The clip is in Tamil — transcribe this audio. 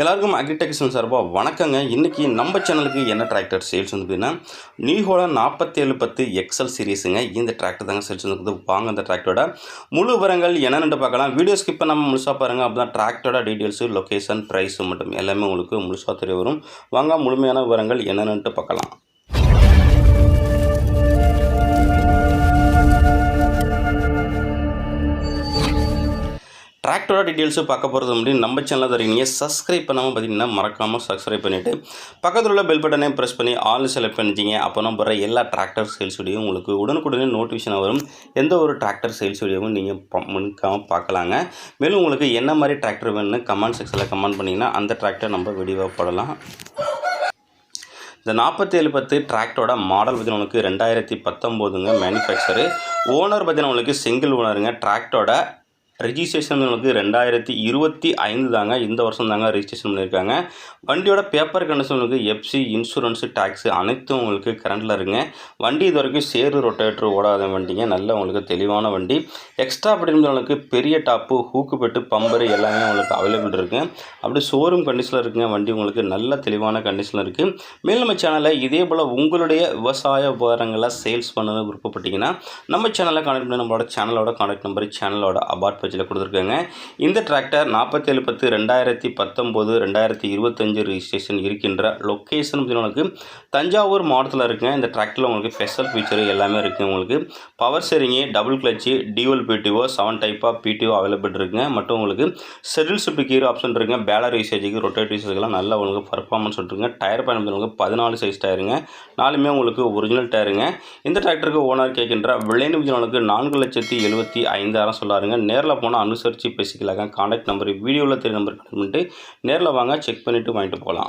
எல்லாருக்கும் அக்ரிடெக்ஷன் சார்பாக வணக்கங்க. இன்றைக்கி நம்ம சேனலுக்கு என்ன டிராக்டர் சேல்ஸ் வந்து பார்த்தீங்கன்னா நியூஹோலா நாற்பத்தேழு பத்து எக்ஸல் சீரீஸுங்க இந்த டிராக்டர் தாங்க சேல்ஸ் வந்து வாங்க அந்த டிராக்டரோட முழு விவரங்கள் என்னென்னு பார்க்கலாம். வீடியோ ஸ்கிப் நம்ம முழுசாக பாருங்கள் அப்போ தான் டிராக்டரோட டீட்டெயில்ஸு லொக்கேஷன் ப்ரைஸு மட்டும் எல்லாமே உங்களுக்கு முழுசாக தெரிய வரும். வாங்க முழுமையான விவரங்கள் என்னென்னுட்டு பார்க்கலாம். டிராக்டரோட டீட்டெயில்ஸும் பார்க்க போகிறது அப்படின்னு நம்ம சேனலில் தரீங்க சப்ஸ்கிரைப் பண்ணாமல் பார்த்தீங்கன்னா மறக்காமல் சப்ஸ்கிரைப் பண்ணிவிட்டு பக்கத்தில் உள்ள பெல் பட்டனை ப்ரெஸ் பண்ணி ஆல் செலக்ட் பண்ணிச்சிங்க அப்போ நம்ம போகிற எல்லா டிராக்டர் சேல்ஸ் வீடியோவும் உங்களுக்கு உடனுக்குடனே நோட்டிஃபிகேஷன் வரும். எந்த ஒரு டிராக்டர் சேல்ஸ் வீடியோவும் நீங்கள் முன்காமல் பார்க்கலாங்க. மேலும் உங்களுக்கு என்ன மாதிரி டிராக்டர் வேணும்னு கமெண்ட் செக்ஷனில் கமெண்ட் பண்ணிங்கன்னா அந்த டிராக்டர் நம்ம வீடியோவாக போடலாம். இந்த நாற்பத்தேழு பத்து டிராக்டரோட மாடல் பார்த்தீங்கன்னா உங்களுக்கு ரெண்டாயிரத்தி பத்தொம்போதுங்க மேனுஃபேக்சரு ஓனர் பார்த்தீங்கன்னா உங்களுக்கு சிங்கிள் ஓனருங்க டிராக்டரோட ரிஜிஸ்ட்ரேஷன் உங்களுக்கு ரெண்டாயிரத்தி இருபத்தி ஐந்து தாங்க இந்த வருஷம் தாங்க ரெஜிஸ்ட்ரேஷன் பண்ணியிருக்காங்க. வண்டியோட பேப்பர் கண்டிஷன் உங்களுக்கு எஃப்சி இன்சூரன்ஸு டேக்ஸு அனைத்தும் உங்களுக்கு கரண்டில் இருங்க வண்டி இது வரைக்கும் சேரு ரொட்டேட்டர் ஓடாத வண்டிங்க. நல்ல உங்களுக்கு தெளிவான வண்டி. எக்ஸ்ட்ரா அப்படின்னு உங்களுக்கு பெரிய டாப்பு ஹூக்கு பெட்டு பம்பரு எல்லாமே உங்களுக்கு அவைலபிள் இருக்குது அப்படி ஷோரூம் கண்டிஷனில் இருக்குங்க வண்டி உங்களுக்கு நல்ல தெளிவான கண்டிஷனில் இருக்குது மேலும் நம்ம சேனலில் இதே போல் உங்களுடைய விவசாய உபகரணங்களை சேல்ஸ் பண்ணணும் விருப்பப்பட்டீங்கன்னா நம்ம சேனலை கான்டெக்ட் பண்ணி நம்மளோட சேனலோட கான்டாக்ட் நம்பர் சேனலோட அபார்ட் பேஜில் கொடுத்துருக்காங்க. இந்த டிராக்டர் நாற்பத்தேழு பத்து ரெண்டாயிரத்தி பத்தொம்போது ரெண்டாயிரத்தி இருபத்தஞ்சு ரிஜிஸ்ட்ரேஷன் இருக்கின்ற லொக்கேஷன் பார்த்தீங்கன்னா உங்களுக்கு தஞ்சாவூர் மாவட்டத்தில் இருக்குங்க இந்த டிராக்டரில் உங்களுக்கு ஸ்பெஷல் ஃபீச்சர் எல்லாமே இருக்குது உங்களுக்கு. Power சரிங்கி double clutch dual PTO seven type of PTO available இருக்குங்க. மற்றும் உங்களுக்கு செடில் ஷிஃப்ட் கீர் ஆப்ஷன் இருக்குங்க. பேலர் யூசேஜுக்கு ரொட்டேட் யூசேஜ்லாம் நல்ல உங்களுக்கு பர்ஃபார்மன்ஸ் இருக்குங்க டயர் பயணம் உங்களுக்கு பதினாலு சைஸ் டயருங்க நாலுமே உங்களுக்கு ஒரிஜினல் டயருங்க இந்த டிராக்டருக்கு ஓனர் கேட்கின்ற விளைநிதி நான்கு லட்சத்தி எழுபத்தி ஐந்தாயிரம் சொல்லாருங்க. நேரில் போனால் அனுசரித்து பேசிக்கலாங்க. கான்டாக்ட் நம்பர் வீடியோவில் தெரிய நம்பர் கனெக்ட் பண்ணிட்டு நேரில் வாங்க செக் பண்ணிவிட்டு வாங்கிட்டு போகலாம்.